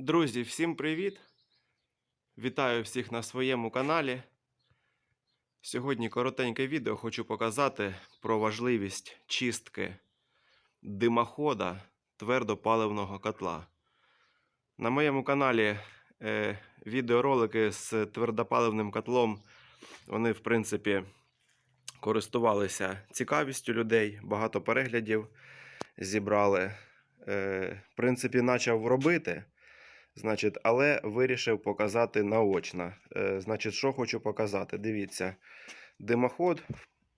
Друзі, всім привіт! Вітаю всіх на своєму каналі. Сьогодні коротеньке відео хочу показати про важливість чистки димохода твердопаливного котла. На моєму каналі е, відеоролики з твердопаливним котлом, вони, в принципі, користувалися цікавістю людей, багато переглядів зібрали. Е, в принципі, почав робити. Значить, але вирішив показати наочно. Е, значить, що хочу показати? Дивіться, димоход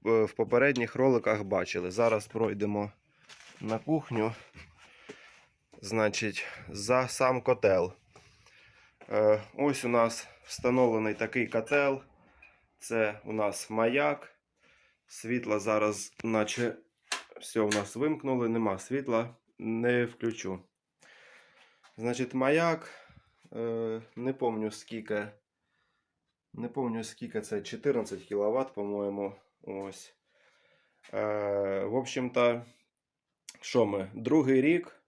в, е, в попередніх роликах бачили. Зараз пройдемо на кухню. Значить, за сам котел. Е, ось у нас встановлений такий котел. Це у нас маяк. Світла зараз, наче все у нас вимкнули, нема світла, не включу. Значить, маяк. Е, не помню скільки. Не помню скільки це 14 кВт, по-моєму. Ось. Е, в общем-то, що ми? Другий рік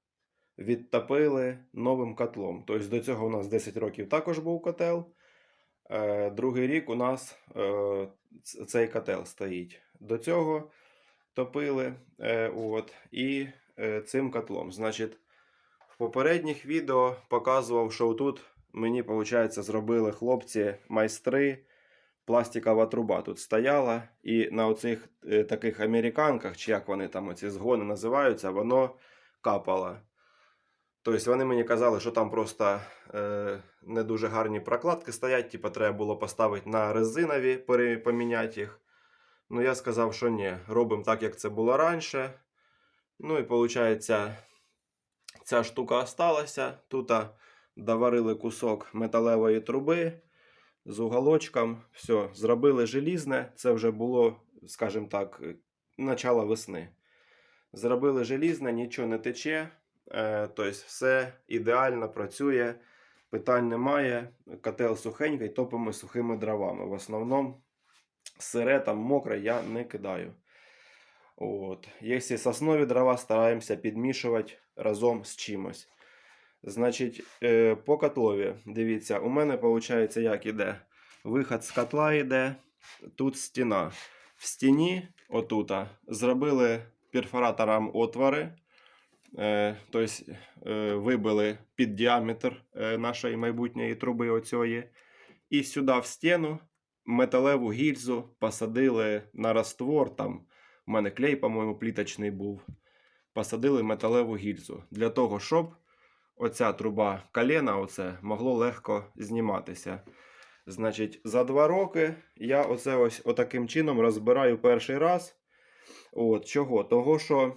відтопили новим котлом. Тобто до цього у нас 10 років також був котел. Е, другий рік у нас цей котел стоїть. До цього топили от, і цим котлом. Значить, попередніх відео показував, що тут мені, виходить, зробили хлопці майстри. Пластикова труба тут стояла, і на оцих е, таких американках, чи як вони там оці згони називаються, воно капало. Тобто вони мені казали, що там просто е, не дуже гарні прокладки стоять, типу треба було поставити на резинові, поміняти їх. Ну я сказав, що ні, робимо так, як це було раніше. Ну і виходить, ця штука осталася. Тут доварили кусок металевої труби з уголочком. Все, зробили желізне. Це вже було, скажімо так, начало весни. Зробили желізне, нічого не тече. Тобто все ідеально працює. Питань немає. Котел сухенький, топимо сухими дровами. В основному сире там мокре я не кидаю. От. Якщо соснові дрова, стараємося підмішувати разом з чимось. Значить, е, по котлові, дивіться, у мене виходить, як іде. Виход з котла йде, тут стіна. В стіні, отута, зробили перфоратором отвори. Тобто вибили під діаметр нашої майбутньої труби оцієї. І сюди в стіну металеву гільзу посадили на раствор. Там у мене клей, по-моєму, пліточний був. Посадили металеву гільзу для того, щоб оця труба колена оце могло легко зніматися. Значить, за два роки я оце ось отаким чином розбираю перший раз. От, чого? Того, що,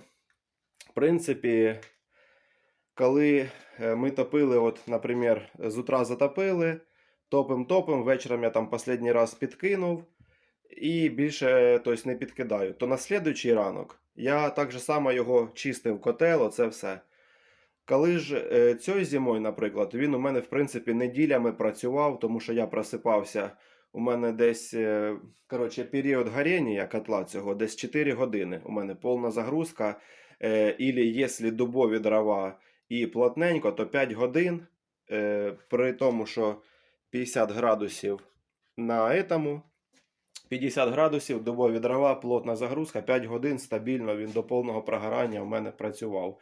в принципі, коли е, ми топили, от, наприклад, з утра затопили, топим-топим, вечором я там останній раз підкинув і більше тобто, не підкидаю. То на слідуючий ранок я так же само його чистив котел, оце все. Коли ж е, цією зимою, наприклад, він у мене в принципі неділями працював, тому що я просипався. У мене десь е, коротше, період горіння котла цього десь 4 години. У мене повна загрузка. Е, Ілі якщо дубові дрова і плотненько, то 5 годин. Е, При тому, що 50 градусів на этому, 50 градусів, дубові дрова, плотна загрузка, 5 годин стабільно він до повного прогорання у мене працював.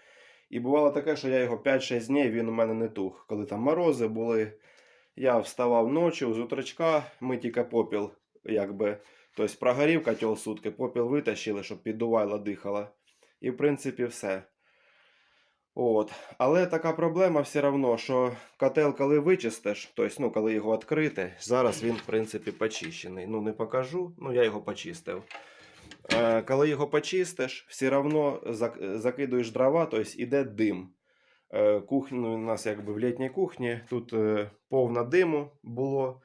І бувало таке, що я його 5-6 днів він у мене не тух. Коли там морози були, я вставав ночі з утречка, ми тільки попіл, якби. Тобто прогорів котел сутки, попіл витащили, щоб піддувайло дихало. І в принципі все. От. Але така проблема все одно, що котел, коли вичистиш, тобто, ну, коли його відкрити, зараз він, в принципі, почищений. Ну, не покажу, ну я його почистив. Е, коли його почистиш, все одно зак- закидуєш дрова, тобто іде дим. Е, кухню у нас якби в літній кухні, тут е, повна диму було.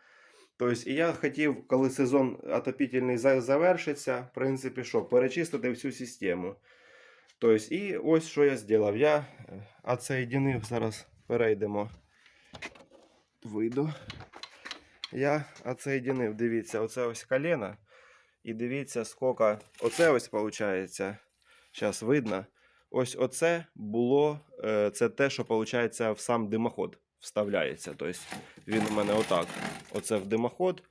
Тобто, і я хотів, коли сезон отопительний завершиться, в принципі, що, перечистити всю систему. Тобто, і ось що я зробив. Я е, зараз перейдемо. Вийду. Я отсоєдинив, дивіться, оце ось колено. І дивіться, скільки. Оце ось виходить. Зараз видно. Ось оце було. е, Це те, що виходить в сам димоход вставляється. Тобто він у мене отак. Оце в димоход,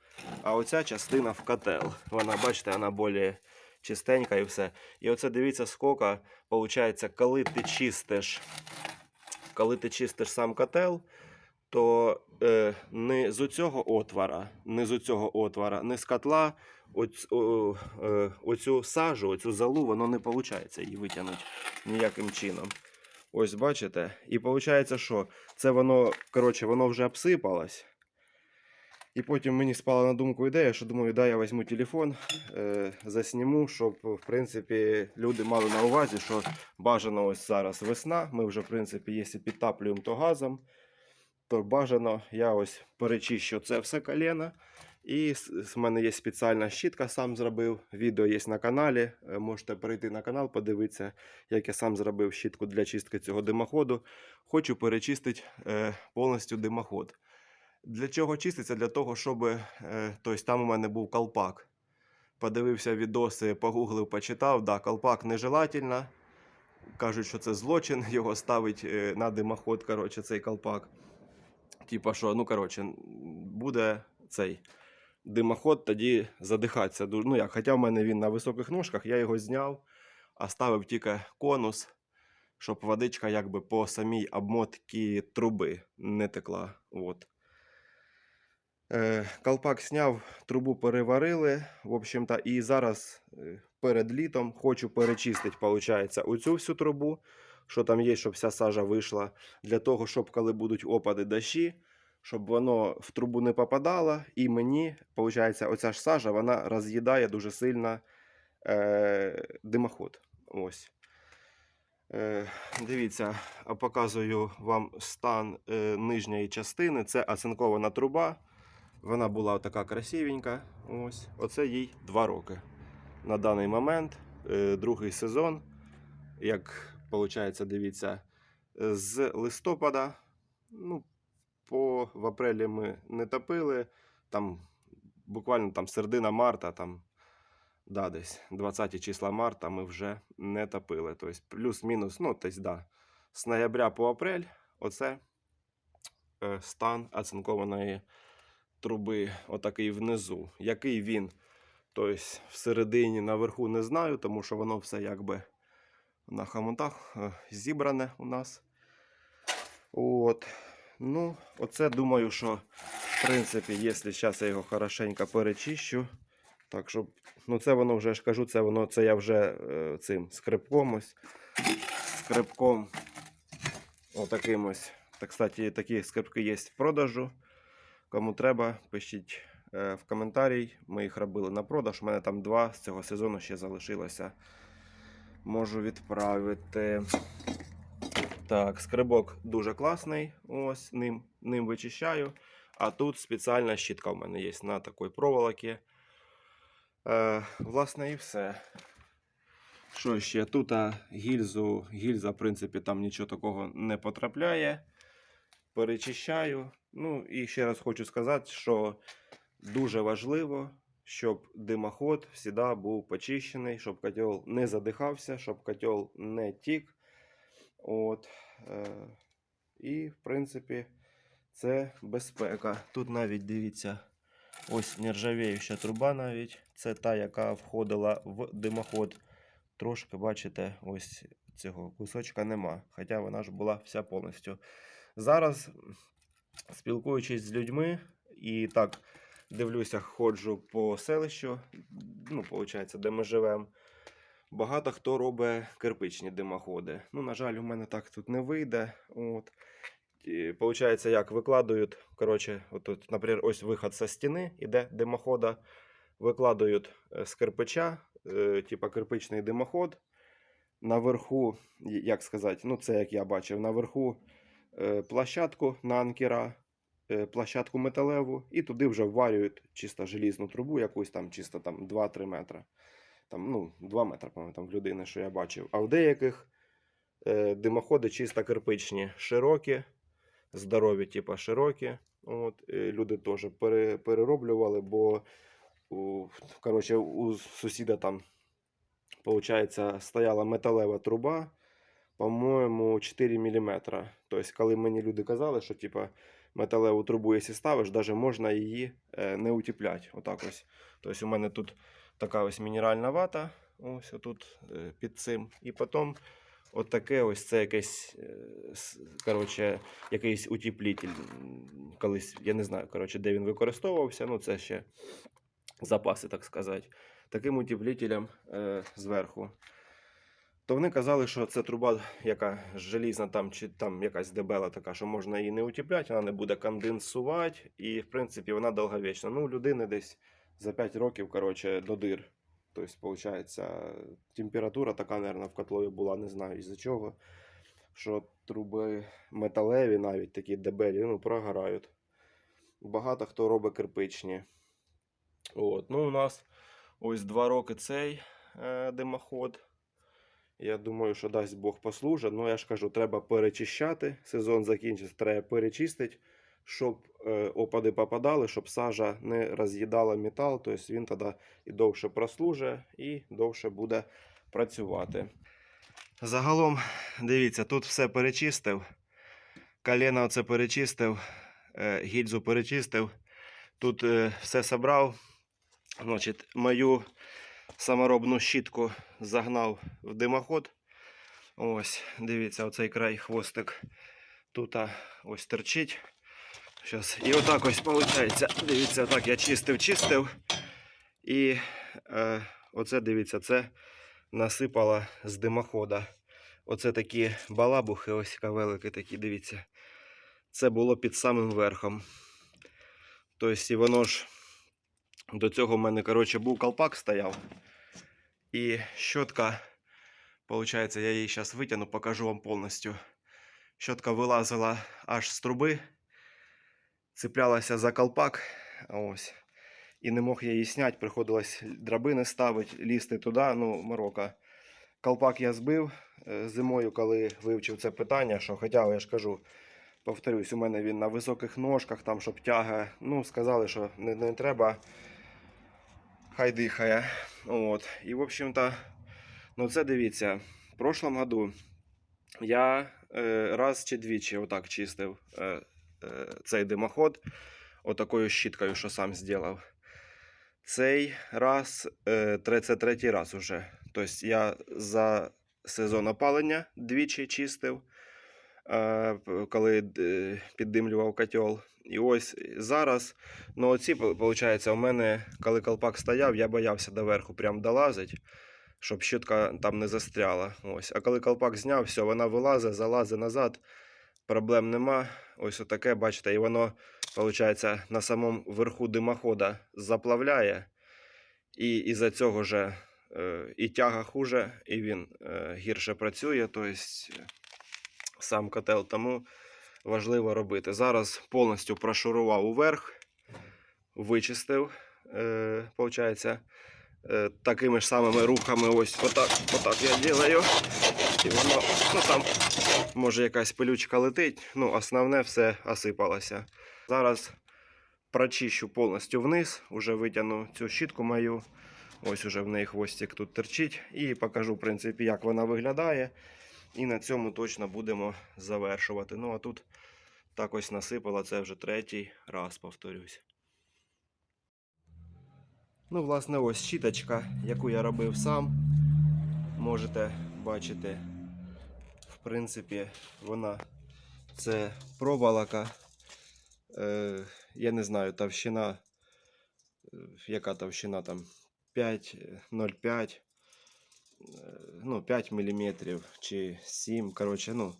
а оця частина в котел. Вона, бачите, вона більш чистенька і все. І оце дивіться, скільки, виходить, коли ти чистиш, коли ти чистиш сам котел, то е, не з цього отвора, не з цього отвора, не з котла, е, оцю сажу, оцю залу, воно не виходить її витягнути ніяким чином. Ось бачите? І виходить, що це воно, коротше, воно вже обсипалось. І потім мені спала на думку ідея, що думаю, да, я візьму телефон, е, засніму, щоб, в принципі, люди мали на увазі, що бажано ось зараз весна. Ми вже, в принципі, якщо підтаплюємо, то газом, то бажано я ось перечищу це все колено. І з мене є спеціальна щітка, сам зробив. Відео є на каналі. е, Можете перейти на канал, подивитися, як я сам зробив щітку для чистки цього димоходу. Хочу перечистити е, повністю димоход. Для чого чиститься? Для того, щоб е, тобто там у мене був колпак. Подивився відоси, погуглив, почитав. Да, колпак нежелательно. Кажуть, що це злочин, його ставить е, на димоход, коротше, цей колпак. Типа, що, ну, коротше, буде цей димоход тоді задихатися. Ну, як, хоча в мене він на високих ножках, я його зняв, а ставив тільки конус, щоб водичка якби по самій обмотці труби не текла. От. Е, колпак зняв, трубу переварили. В общем-то, і зараз е, перед літом хочу перечистити, виходить, оцю всю трубу, що там є, щоб вся сажа вийшла, для того, щоб коли будуть опади дощі, щоб воно в трубу не попадало, і мені, виходить, оця ж сажа вона роз'їдає дуже сильно е, димоход. Ось. Е, дивіться, показую вам стан е, нижньої частини. Це оцинкована труба. Вона була така красивенька. Ось. Оце їй 2 роки. На даний момент е, другий сезон. Як виходить, дивіться, з листопада, ну, по в апрелі ми не топили. Там буквально там середина марта, там, да, десь 20 числа марта ми вже не топили. Тобто плюс-мінус, ну, тобто, да, з ноября по апрель оце е, стан оцинкованої труби, отакий внизу. Який він, тобто всередині наверху не знаю, тому що воно все якби на хамутах е, зібране у нас. От. Ну, оце думаю, що в принципі, якщо зараз я його хорошенько перечищу, так щоб, ну це воно вже ж кажу, це воно, це я вже е, цим скрипком ось. Скрипком отаким ось. Так, кстати, такі скрипки є в продажу. Кому треба, пишіть е, в коментарі. Ми їх робили на продаж. У мене там два з цього сезону ще залишилося. Можу відправити. Так, скрибок дуже класний. Ось ним, ним вичищаю. А тут спеціальна щітка в мене є на такій проволокі. Е, власне, і все. Що ще? Тут гільзу, гільза, в принципі, там нічого такого не потрапляє. Перечищаю. Ну і ще раз хочу сказати, що дуже важливо, щоб димоход завжди був почищений, щоб котел не задихався, щоб котел не тік. От, е, і, в принципі, це безпека. Тут навіть дивіться, ось нержавіюча труба навіть. Це та, яка входила в димоход. Трошки, бачите, ось цього кусочка нема. Хоча вона ж була вся повністю. Зараз, спілкуючись з людьми, і так дивлюся, ходжу по селищу, ну, виходить, де ми живемо. Багато хто робить кирпичні димоходи. Ну, на жаль, у мене так тут не вийде. От. І, Получається, як викладають, коротше, от, тут, наприклад, ось виход зі стіни, іде димохода, викладають е, з кирпича, е, типа кирпичний димоход. Наверху, як сказати, ну це як я бачив, наверху площадку на анкера, е, площадку металеву, і туди вже вварюють чисто желізну трубу, якусь там чисто там 2-3 метри. Там, ну, 2 метри, по-моєму, в людини, що я бачив. А в деяких е, димоходи чисто кирпичні, широкі, здорові, типа широкі. От, е, люди теж перероблювали, бо у, коротше, у сусіда там, виходить, стояла металева труба. По-моєму, 4 мм. Тобто, коли мені люди казали, що типа, металеву трубу, якщо ставиш, навіть можна її е, не утепляти. Отак ось. Тобто, у мене тут така ось мінеральна вата, ось отут е, під цим. І потім отаке ось це якесь, е, коротше, якийсь утеплитель. М, Колись, я не знаю, коротше, де він використовувався, ну це ще запаси, так сказати. Таким утеплителем е, зверху. То вони казали, що це труба, яка желізна там, чи там якась дебела така, що можна її не утепляти, вона не буде конденсувати, і, в принципі, вона довговічна. Ну, у людини десь за 5 років, коротше, до дир. Тобто, виходить, температура така, мабуть, в котлові була, не знаю із-за чого. Що труби металеві, навіть такі дебелі, ну, прогорають. Багато хто робить кирпичні. От. Ну, у нас ось два роки цей е, димоход. Я думаю, що дасть Бог послужить. Ну, я ж кажу, треба перечищати. Сезон закінчиться, треба перечистити, щоб е, опади попадали, щоб сажа не роз'їдала метал. Тобто він тоді і довше прослужить, і довше буде працювати. Загалом, дивіться, тут все перечистив. Колено оце перечистив, е, гільзу перечистив. Тут е, все собрав. Значить, мою саморобну щітку загнав в димоход. Ось, дивіться, оцей край хвостик тут ось торчить. Щас. І отак ось виходить. Дивіться, отак я чистив, чистив. І е, оце дивіться, це насипало з димохода. Оце такі балабухи, ось кавелики такі, дивіться. Це було під самим верхом. Тобто, і воно ж до цього в мене, коротше, був колпак стояв. І щотка, виходить, я її зараз витягну, покажу вам повністю. Щотка вилазила аж з труби, цеплялася за колпак. Ось. І не мог я її зняти, приходилось драбини ставити, лізти туди, ну, морока. Колпак я збив е, зимою, коли вивчив це питання, що хоча, я ж кажу, повторюсь, у мене він на високих ножках, там, щоб тяга, ну, сказали, що не, не треба, хай дихає. От. І, в общем-то, ну це дивіться, в прошлом году я е, раз чи двічі отак чистив е, е, цей димоход, отакою щіткою, що сам зробив. Цей раз, е, тре- це третій раз уже. Тобто я за сезон опалення двічі чистив, е, коли е, піддимлював котел. І ось зараз, ну оці, виходить, у мене, коли колпак стояв, я боявся доверху прям долазити, щоб щітка там не застряла. Ось. А коли колпак зняв, все, вона вилазить, залазить назад, проблем нема. Ось отаке, бачите, і воно, виходить, на самому верху димохода заплавляє. І із-за цього же е, і тяга хуже, і він е, гірше працює. Тобто сам котел тому важливо робити. Зараз повністю прошурував уверх, вичистив, е, виходить, е, такими ж самими рухами, ось отак, отак я ділаю. І воно, ну там може якась пилючка летить, ну основне все осипалося. Зараз прочищу повністю вниз, уже витягну цю щітку мою. Ось уже в неї хвостик тут терчить. І покажу, в принципі, як вона виглядає. І на цьому точно будемо завершувати. Ну а тут так ось насипала, це вже третій раз, повторюсь. Ну, власне, ось щіточка, яку я робив сам. Можете бачити, в принципі, вона це проволока. Е, я не знаю, товщина, е, яка товщина там 5, 0,5, е, ну, 5 мм чи 7, коротше, ну,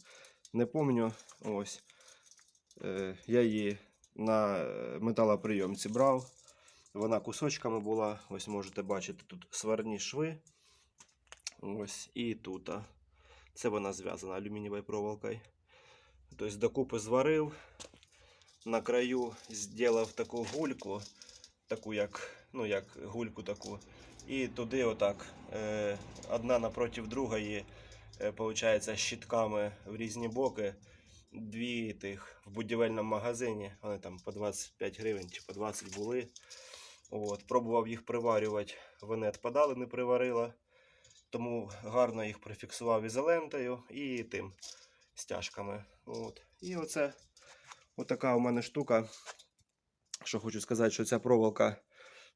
не помню. Ось. Е, я її на е, металоприйомці брав. Вона кусочками була. Ось можете бачити тут сварні шви. Ось і тут. Це вона зв'язана алюмінієвою проволокою. Тобто докупи зварив. На краю зробив таку гульку, таку як, ну, як гульку таку. І туди отак е, одна напротив другої, е, щитками в різні боки. Дві тих в будівельному магазині. Вони там по 25 гривень чи по 20 були. От, пробував їх приварювати. Вони відпадали, не приварила. тому гарно їх прифіксував ізолентою і тим стяжками. От. І оце отака у мене штука. Що хочу сказати, що ця проволока,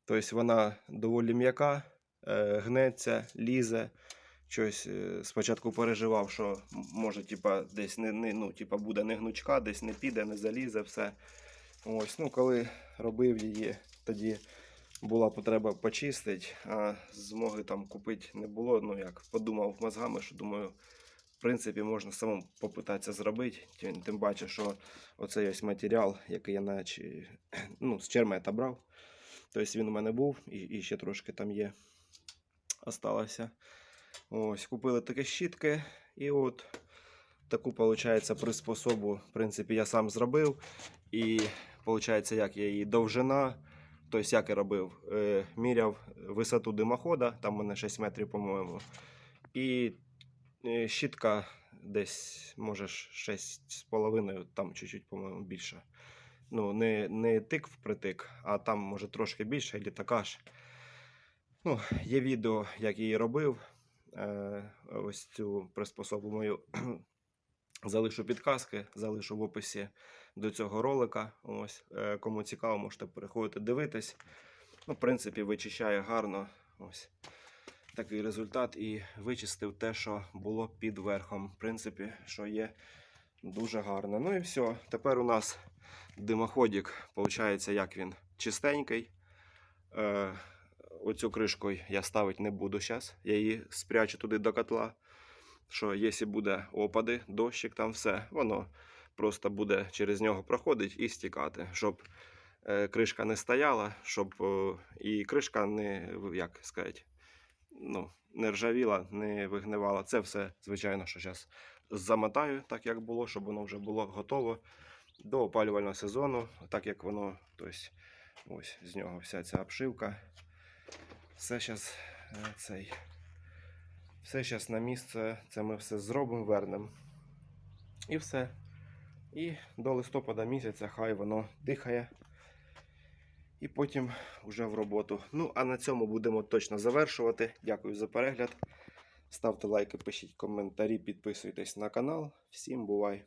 тобто вона доволі м'яка, е, гнеться, лізе. Щось е, спочатку переживав, що може, типа, десь не, не, ну, типа, буде не гнучка, десь не піде, не залізе, все. Ось, ну, коли робив її, тоді була потреба почистити, а змоги там купити не було. Ну як подумав мозгами, що думаю, в принципі, можна самому попитатися зробити. Тим, тим паче, що оцей ось матеріал, який я наче, ну, з чермета брав. Тобто він у мене був і, і ще трошки там є. Осталося. Ось, купили такі щітки, і от таку, виходить, приспособу, в принципі, я сам зробив. І виходить, як я її довжина. Тобто, як я робив, е, міряв висоту димохода, там у мене 6 метрів, по-моєму. І е, щітка десь, може, 6,5, там чуть-чуть, по-моєму, більше. Ну, не, не тик впритик, а там, може, трошки більше, або така ж. Ну, є відео, як її робив. Е, ось цю приспособу мою залишу підказки, залишу в описі до цього ролика. Ось, е, кому цікаво, можете переходити дивитись. Ну, в принципі, вичищає гарно. Ось такий результат. І вичистив те, що було під верхом. В принципі, що є дуже гарно. Ну і все. Тепер у нас димоходик, виходить, як він чистенький. Е, оцю кришку я ставити не буду зараз. Я її спрячу туди до котла. Що якщо буде опади, дощик, там все, воно просто буде через нього проходити і стікати, щоб е, кришка не стояла, щоб е, і кришка не, як сказати, ну, не ржавіла, не вигнивала. Це все, звичайно, що зараз замотаю, так як було, щоб воно вже було готово до опалювального сезону, так як воно, тобто, ось з нього вся ця обшивка. Все зараз цей. Все зараз на місце, це ми все зробимо, вернемо. І все. І до листопада місяця хай воно дихає. І потім вже в роботу. Ну, а на цьому будемо точно завершувати. Дякую за перегляд. Ставте лайки, пишіть коментарі, підписуйтесь на канал. Всім бувай!